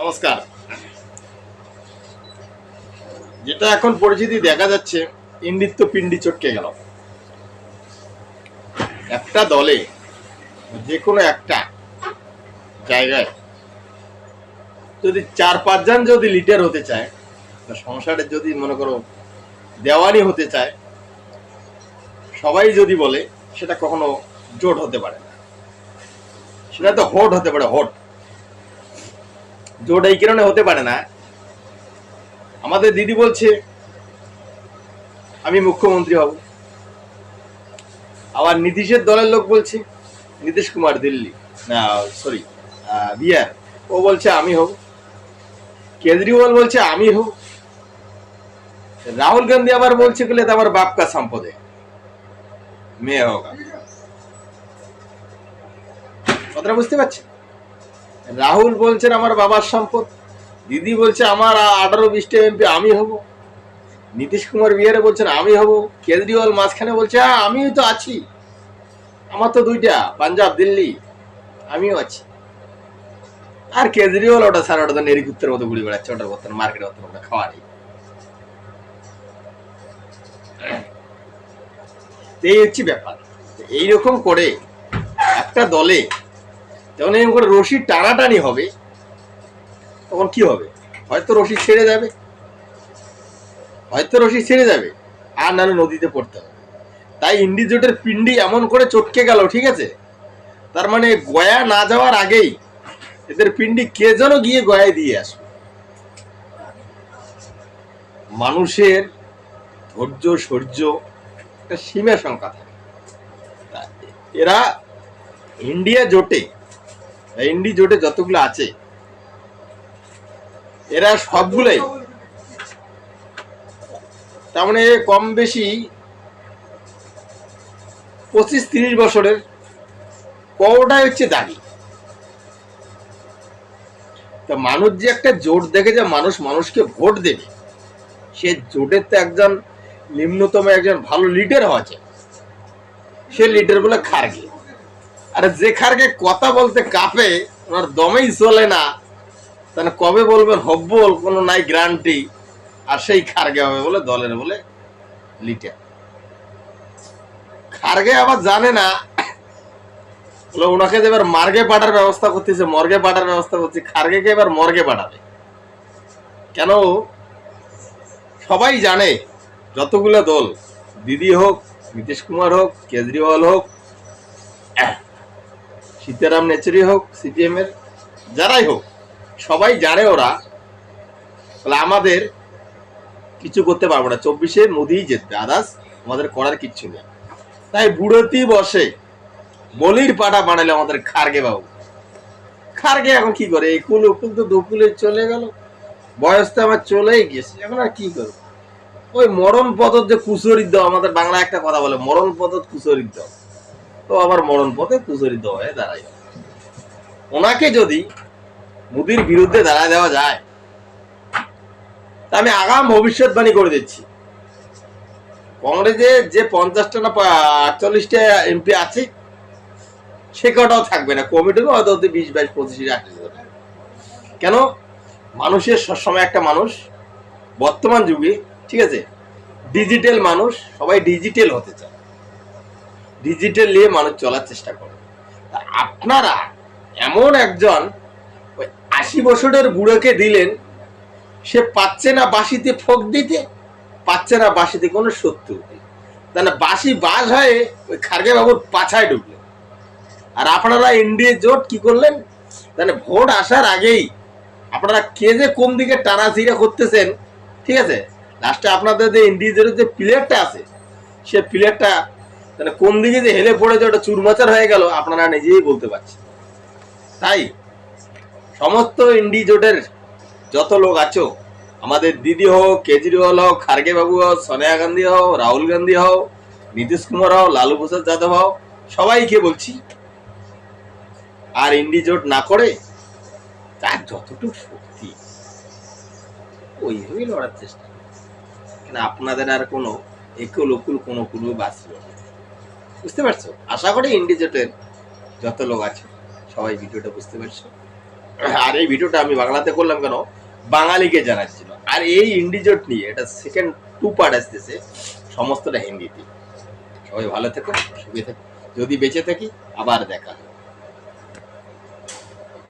নমস্কার। যেটা এখন পরিস্থিতি দেখা যাচ্ছে ইন্ডির তো পিন্ডি চটকে গেল। একটা দলে যে কোনো একটা জায়গায় যদি চার পাঁচজন যদি লিডার হতে চায় বা সংসারের যদি মনে করো দেওয়ানি হতে চায়, সবাই যদি বলে, সেটা কখনো জোট হতে পারে না। সেটা তো হোট হতে পারে হোট জোট এই কারণে হতে পারে না। আমাদের দিদি বলছে, আমি মুখ্যমন্ত্রী হব। আবার নীতিশের দলের লোক বলছে, নীতিশ কুমার দিল্লি। না সরি বিহার। ও বলছে, আমি হব। কেজরিওয়াল বলছে, আমি হব। রাহুল গান্ধী আবার বলছে বলে তো আমার বাপ কা সম্পদে। মেয়ে হোক কথাটা বুঝতে পারছি রাহুল বলছেন আমার বাবার সম্পদ, দিদি বলছে আমার আঠারো বিশটা এমপি আমি হব। নীতিশ কুমার বিহারে বলছেন আমি হব। কেজরিওয়াল মাঝখানে বলছে হ্যাঁ আমিও তো আছি। আমার তো দুইটা, পাঞ্জাব, দিল্লি, আমিও আছি। আর কেজরিওয়াল ওটা স্যার, ওটা তো নেরিকুত্তের মতো ঘুরে বেড়াচ্ছে, ওটার বর্তমান মার্কেটে বর্তমান ওটা খাওয়া নেই। এই হচ্ছে ব্যাপার। এইরকম করে একটা দলে যখন এরকম করে রশি টানাটানি হবে, তখন কি হবে? হয়তো রশি ছেড়ে যাবে। হয়তো রশি ছেড়ে যাবে। আর নাহলে নদীতে পড়তে হবে। তাই ইন্ডিজোটের পিন্ডি এমন করে চটকে গেল, ঠিক আছে? তার মানে গয়া না যাওয়ার আগেই এদের পিন্ডি কে যেন গিয়ে গয়ায় দিয়ে আসবে। মানুষের ধৈর্য সৌর্য একটা সীমা সংখ্যা থাকে। এরা ইন্ডিয়া জোটে বা ইন্ডি জোটে যতগুলো আছে, এরা সবগুলোই তার মানে কম বেশি পঁচিশ তিরিশ বছরের কটাই হচ্ছে দাবি। তা মানুষ যে একটা জোট দেখে যে মানুষ মানুষকে ভোট দেবে। সে জোটের তো একজন নিম্নতম একজন ভালো লিডার হওয়া চাই। সে লিডার বলে খারগে আরে যে খারগে কথা বলতে কাঁপে, ওনার দমেই চলে না। তাহলে কবে বলবেন হব্বল কোনো নাই গ্যারান্টি আর সেই খারগে হবে বলে দলের বলে লিটার খারগে আবার জানে না। বলে ওনাকে যে এবার মার্গে পাঠার ব্যবস্থা করতেছে, মর্গে পাঠার ব্যবস্থা করছে খারগেকে এবার মর্গে পাঠাবে? কেন? সবাই জানে, যতগুলো দল, দিদি হোক, নীতিশ কুমার হোক, কেজরিওয়াল হোক সীতারাম নেচুরি হোক সিপিএম এর যারাই হোক, সবাই জানে ওরা, তাহলে আমাদের কিছু করতে পারব না। চব্বিশে মোদিই জিতবে আদার্স আমাদের করার কিচ্ছু নেই। তাই বুড়োতি বসে, বলির পাটা বানালে আমাদের খারগে বাবু। খারগে এখন কি করে? এই কুল উকুল তো দুকুলে চলে গেল। বয়স তো আমার চলেই গেছে এখন আর কি করব? ওই মরণ পথত যে কুচরিত আমাদের বাংলা একটা কথা বলে, মরণ পথত কুচরিত দাও তো আবার মরণ পথে কুচরিত হয়ে দাঁড়াই ওনাকে যদি মোদির বিরুদ্ধে দাঁড়ায় দেওয়া যায়, তা আমি আগাম ভবিষ্যৎবাণী করে দিচ্ছি। কংগ্রেসে যে পঞ্চাশটা না আটচল্লিশটা এমপি আছে, সে কটাও থাকবে না। কমিটিরও হয়তো হতে বিশ, বাইশ, পঁচিশ আঠাশ কেন? মানুষের সবসময় একটা মানুষ, বর্তমান যুগে, ঠিক আছে? ডিজিটাল মানুষ, সবাই ডিজিটাল হতে চায়। ডিজিটাল মানুষ চলার চেষ্টা করে। আপনারা এমন একজন ওই আশি বছরের বুড়োকে দিলেন, সে পাচ্ছে না বাসিতে ফোক দিতে, পাচ্ছে না বাসিতে কোনো সত্যি তাহলে বাসি বাস হয়ে ওই খার্গে বাবুর পাছায় ঢুকলেন। আর আপনারা ইন্ডিয়া জোট কি করলেন? তাহলে ভোট আসার আগেই আপনারা কে যে কোন দিকে টানা করতেছেন, ঠিক আছে? লাস্টে আপনাদের যে ইন্ডিয়া জোটের যে প্লেয়ারটা আছে, সে প্লেয়ারটা মানে কোন দিকে যে হেলে পড়েছে ওটা চুরমাচার হয়ে গেল, আপনারা নিজেই বলতে পারছেন তাই, সমস্ত ইন্ডি জোটের যত লোক আছো, আমাদের দিদি হোক কেজরিওয়াল হোক খার্গে বাবু হোক সোনিয়া গান্ধী হোক রাহুল গান্ধী হোক নীতিশ কুমার হোক লালু প্রসাদ যাদব হোক সবাইকে বলছি, আর ইন্ডি জোট না করে, তার যতটুকু শক্তি ওইভাবেই লড়ার চেষ্টা কেন আপনাদের আর কোনো একুল ওকুল কোনো কুলু বাঁচল না। বুঝতে পারছ? আশা করি ইন্ডিজেটের যত লোক আছে, সবাই ভিডিওটা বুঝতে পারছ। আর এই ভিডিওটা আমি বাংলাতে করলাম কেন? বাঙালিকে জানাচ্ছিল। আর এই ইন্ডিজোট নিয়ে এটা সেকেন্ড টু পার্ট আসতেছে, সমস্তটা হিন্দিতে। সবাই ভালো থেকো, সুখে থেকো। যদি বেঁচে থাকি, আবার দেখা।